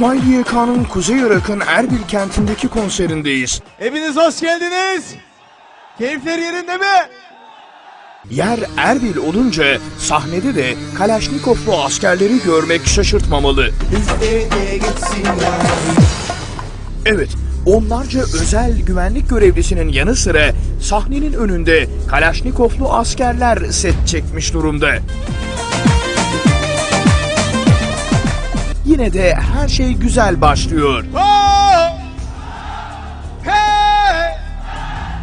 İsmail YK'nın Kuzey Irak'ın Erbil kentindeki konserindeyiz. Hepiniz hoş geldiniz. Keyifler yerinde mi? Yer Erbil olunca sahnede de Kalaşnikovlu askerleri görmek şaşırtmamalı. Evet, onlarca özel güvenlik görevlisinin yanı sıra sahnenin önünde Kalaşnikovlu askerler set çekmiş durumda. Yine de her şey güzel başlıyor. Oh! Hey!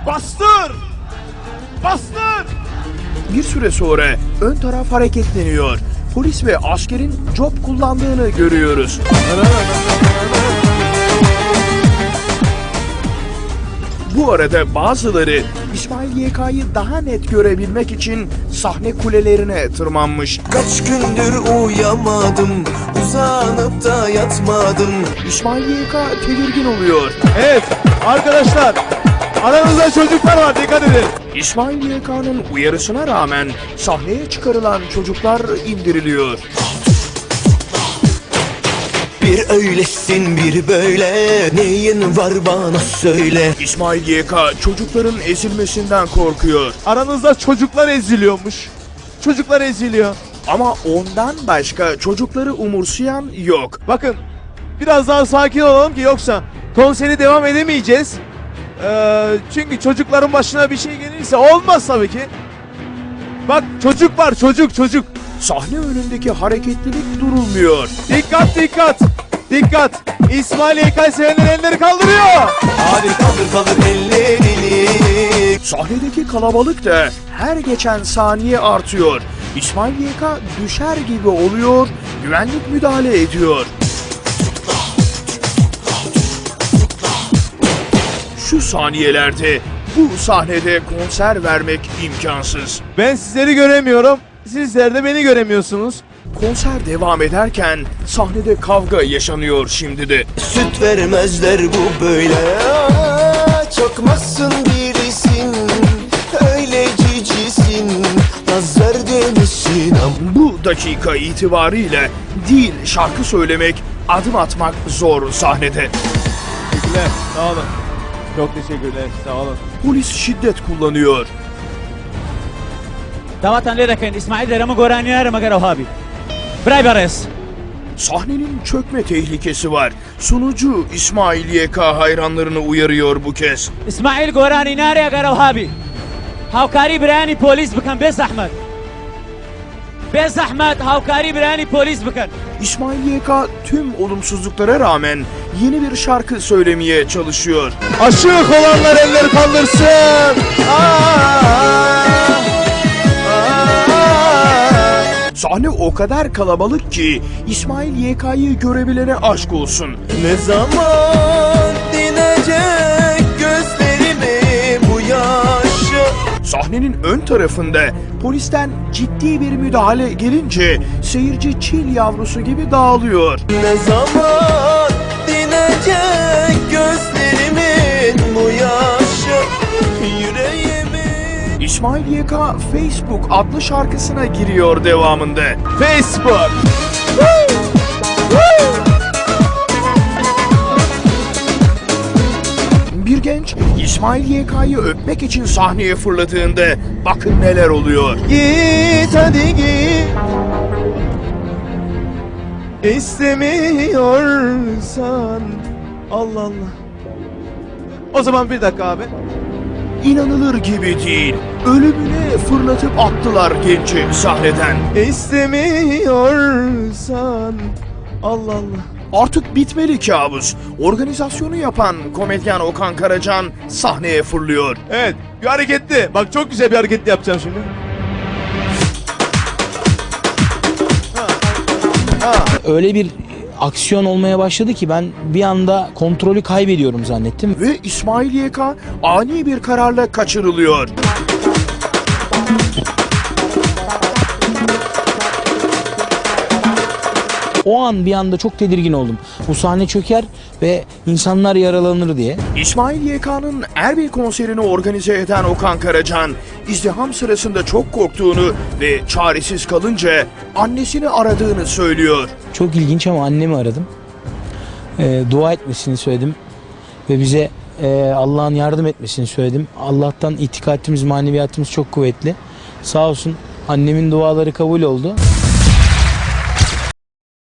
Bastır! Bastır! Bir süre sonra ön taraf hareketleniyor. Polis ve askerin job kullandığını görüyoruz. Bu arada bazıları İsmail YK'yı daha net görebilmek için sahne kulelerine tırmanmış. Kaç gündür uyamadım Uzanıp da yatmadım İsmail YK tedirgin oluyor. Evet arkadaşlar aranızda çocuklar var dikkat edin. İsmail YK'nın uyarısına rağmen sahneye çıkarılan çocuklar indiriliyor. Bir öylesin bir böyle Neyin var bana söyle İsmail YK çocukların ezilmesinden korkuyor. Aranızda çocuklar eziliyormuş. Çocuklar eziliyor. Ama ondan başka çocukları umursayan yok. Bakın biraz daha sakin olalım ki yoksa konseri devam edemeyeceğiz. Ee, çünkü çocukların başına bir şey gelirse olmaz tabii ki. Bak çocuk var çocuk çocuk. Sahne önündeki hareketlilik durulmuyor. Dikkat dikkat. Dikkat. İsmail YK sevenler elleri kaldırıyor. Hadi kaldır kaldır ellerini Sahnedeki kalabalık da her geçen saniye artıyor. İsmail YK düşer gibi oluyor, güvenlik müdahale ediyor. Şu saniyelerde bu sahnede konser vermek imkansız. Ben sizleri göremiyorum. Sizler de beni göremiyorsunuz. Konser devam ederken sahnede kavga yaşanıyor şimdi de. Süt vermezler bu böyle Çakmazsın birisin Öyle cicisin Nazar demişsin Bu dakika itibariyle değil şarkı söylemek, adım atmak zor sahnede. Teşekkürler. Sağ olun. Çok teşekkürler. Sağ olun. Polis şiddet kullanıyor. دعوتان لێ İsmail دەرەمە گۆرانیارە مەگەرە هابی برای بەڕێز Sahnenin çökme tehlikesi var. Sunucu İsmail YK hayranlarını uyarıyor bu kez. ئیسماعیل گۆرانی نارێ گەرە هابی هاوکاری برانی پۆلیس بکەن بێ زەحمەت بێ زەحمەت هاوکاری برانی پۆلیس بکەن İsmail YK tüm olumsuzluklara rağmen yeni bir şarkı söylemeye çalışıyor. Aşık olanlar elleri kaldırsın. Aa, Sahne o kadar kalabalık ki İsmail YK'yı görebilene aşk olsun. Ne zaman dinecek gözlerimi bu yaşı Sahnenin ön tarafında polisten ciddi bir müdahale gelince seyirci çil yavrusu gibi dağılıyor. Ne zaman dinecek İsmail YK Facebook adlı şarkısına giriyor devamında. Facebook. Bir genç İsmail YK'yı öpmek için sahneye fırladığında bakın neler oluyor. Git hadi git. İstemiyorsan Allah Allah. O zaman bir dakika abi. İnanılır gibi değil. Ölümüne fırlatıp attılar genci sahneden. İstemiyorsan Allah Allah. Artık bitmeli kabus. Organizasyonu yapan komedyen Okan Karacan sahneye fırlıyor. Evet bir hareketli. Bak çok güzel bir hareket yapacağım şimdi. öyle bir aksiyon olmaya başladı ki ben bir anda kontrolü kaybediyorum zannettim. Ve İsmail YK ani bir kararla kaçırılıyor. O an bir anda çok tedirgin oldum. Bu sahne çöker ve insanlar yaralanır diye. İsmail YK'nın Erbil konserini organize eden Okan Karacan, izdiham sırasında çok korktuğunu ve çaresiz kalınca annesini aradığını söylüyor. Çok ilginç ama annemi aradım. e, dua etmesini söyledim ve bize e, Allah'ın yardım etmesini söyledim. Allah'tan itikadimiz, maneviyatımız çok kuvvetli. Sağ olsun annemin duaları kabul oldu.